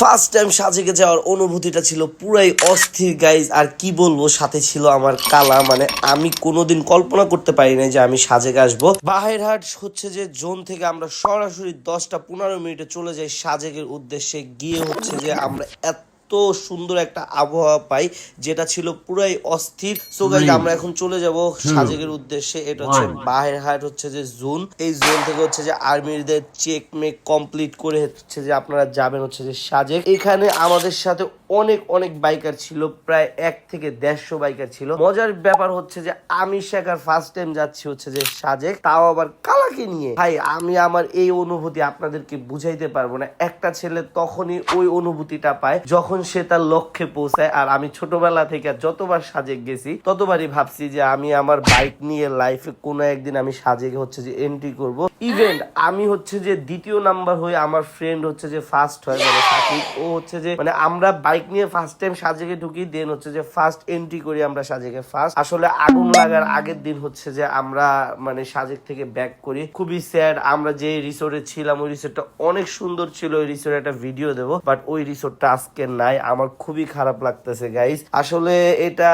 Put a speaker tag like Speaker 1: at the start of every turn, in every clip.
Speaker 1: First time সাজেকে যাওয়ার অনুভূতিটা ছিল পুরাই অস্থির গাইজ আর কি বলব, সাথে ছিল আমার কালা। মানে আমি কোনোদিন কল্পনা করতে পারি না যে আমি সাজেকে আসব। বাহেরহাট হচ্ছে যে জোন থেকে আমরা সরাসরি দশটা পনেরো মিনিটে চলে যাই সাজেকের উদ্দেশ্যে। গিয়ে হচ্ছে যে আমরা এত সুন্দর একটা আবহাওয়া পাই যেটা ছিল পুরাই অস্থির। সো গাইজ আমরা এখন চলে যাব সাজেকের উদ্দেশ্যে। এটা হচ্ছে বাহেরহাট হচ্ছে যে জোন। এই জোন থেকে হচ্ছে যে আর্মিদের চেক মেক কমপ্লিট করে হচ্ছে যে আপনারা যাবেন হচ্ছে যে সাজেক। এখানে আমাদের সাথে অনেক অনেক বাইকার ছিল প্রায় এক থেকে দেড়শো বাইকার ছিল। মজার ব্যাপার হচ্ছে যে আমি শেখার ফার্স্ট টাইম যাচ্ছি হচ্ছে যে সাজেক তাও আবার কালাকে নিয়ে। ভাই, আমি আমার এই অনুভূতি আপনাদেরকে বুঝাইতে পারব না। একটা ছেলে তখনই ওই অনুভূতিটা পায় যখন সে তার লক্ষ্যে পৌঁছায়। আর আমি ছোটবেলা থেকে যতবার সাজেক গেছি, ততবারই ভাবছি যে আমি আমার বাইক নিয়ে লাইফে কোনো একদিন আমি সাজেকে হচ্ছে যে এন্ট্রি করব। ইভেন্ট আমি হচ্ছে যে দ্বিতীয় নাম্বার হয়ে আমার ফ্রেন্ড হচ্ছে যে ফার্স্ট হয় মানে সাকিব। ও হচ্ছে যে মানে আমরা বাইক নিয়ে ফার্স্ট টাইম সাজেকে ঢুকি দেন হচ্ছে যে ফার্স্ট এন্ট্রি করি আমরা সাজেকে ফার্স্ট আসলে আগুন লাগার আগের দিন হচ্ছে যে আমরা মানে সাজেক থেকে ব্যাক করি। খুবই স্যাড আমরা যে রিসোর্টে ছিলাম, ওই রিসোর্টটা অনেক সুন্দর ছিল, ওই রিসোর্টে একটা ভিডিও দেবো বাট ওই রিসোর্টটা আজকে নাই, আমার খুবই খারাপ লাগতেছে গাইস আসলে এটা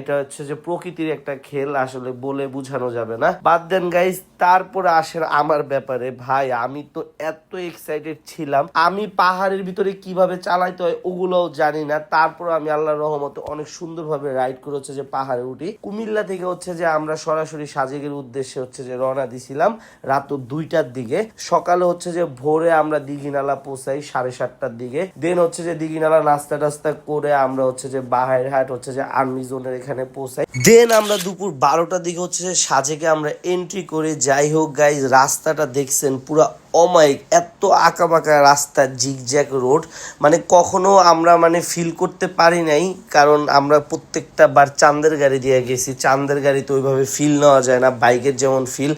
Speaker 1: এটা হচ্ছে যে প্রকৃতির একটা খেল, আসলে বলে বোঝানো যাবে না। বাদ দেন গাইস তারপরে আসেন আমার ব্যাপারে। ভাই, আমি তো এত এক্সাইটেড ছিলাম। আমি পাহাড়ের ভিতরে কীভাবে চালাইতে হয় ওগুলোও জানি না। তারপর আমি আল্লাহর রহমতে অনেক সুন্দরভাবে রাইড করে হচ্ছে যে পাহাড়ে উঠি। কুমিল্লা থেকে হচ্ছে যে আমরা সরাসরি সাজেকের উদ্দেশ্যে হচ্ছে যে রওনা দিছিলাম রাত দুইটার দিকে। সকালে হচ্ছে যে ভোরে আমরা দিঘিনালা পৌঁছাই সাড়ে সাতটার দিকে। দেন হচ্ছে যে দিঘিনালা নাস্তা টাস্তা করে আমরা হচ্ছে যে বাহারহাট হচ্ছে যে আর্মি জোনের এখানে পৌঁছাই। দেন আমরা দুপুর বারোটার দিকে হচ্ছে যে সাজেকে আমরা এন্ট্রি করে যাই হোক গাইজ রাস্তাটা দেখছেন পুরা অমাইক এত আঁকা বাঁকা রাস্তা জিগজ্যাক রোড মানে কখনো আমরা মানে ফিল করতে পারি নাই, কারণ আমরা প্রত্যেকটা বার চাঁদের গাড়ি দিয়ে গেছি। চাঁদের গাড়িতে ওইভাবে ফিল নেওয়া যায় না, বাইকের যেমন ফিল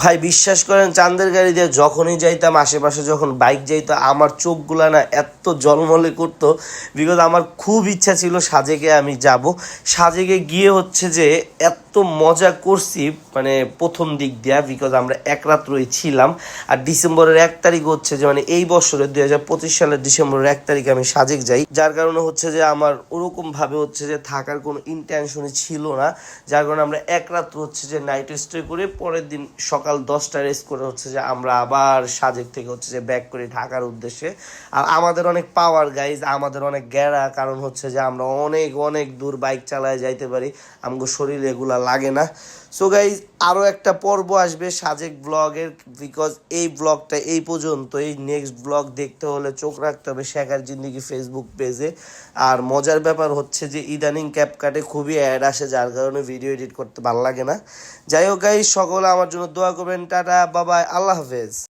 Speaker 1: ভাই, বিশ্বাস করেন, চাঁদের গাড়ি দিয়ে যখনই যাইতাম, আশেপাশে যখন বাইক যাইতো, আমার চোখগুলা না এত জলমলে করতো। বিকজ আমার খুব ইচ্ছা ছিল সাজেকে আমি যাব। সাজেকে গিয়ে হচ্ছে যে এত মজা করছি মানে প্রথম দিক দিয়া বিকজ আমরা এক রাত্রই ছিলাম। আর ডিসেম্বরের এক তারিখ হচ্ছে যে মানে এই বছরের দুই হাজার পঁচিশ সালের ডিসেম্বরের এক তারিখে আমি সাজেক যাই। যার কারণে হচ্ছে যে আমার ওরকম ভাবে হচ্ছে যে থাকার কোনো ইন্টেনশনই ছিল না। যার কারণে আমরা এক রাত্র হচ্ছে যে নাইট স্টে করে পরের দিন সকাল দশটা রেস্ট করে হচ্ছে যে আমরা আবার সাজেক থেকে হচ্ছে যে ব্যাক করি ঢাকার উদ্দেশ্যে। আর আমাদের অনেক পাওয়ার গাইজ আমাদের অনেক গ্যারা, কারণ হচ্ছে যে আমরা অনেক অনেক দূর বাইক চালায় যাইতে পারি। আমাকে শরীরে এগুলা লাগে না। সো গাইজ আরও একটা পর্ব আসবে সাজেক ব্লগের বিকজ এই ব্লগটা এই পর্যন্ত এই নেক্সট ব্লগ দেখতে হলে চোখ রাখতে হবে শেখার জিন্দিগি ফেসবুক পেজে আর মজার ব্যাপার হচ্ছে যে ইদানিং ক্যাপকাটে খুবই অ্যাড আসে, যার কারণে ভিডিও এডিট করতে ভালো লাগে না। যাই হোক গাই সকলে আমার জন্য দোয়া করবেন। টাটা বাবাই আল্লাহ হাফেজ।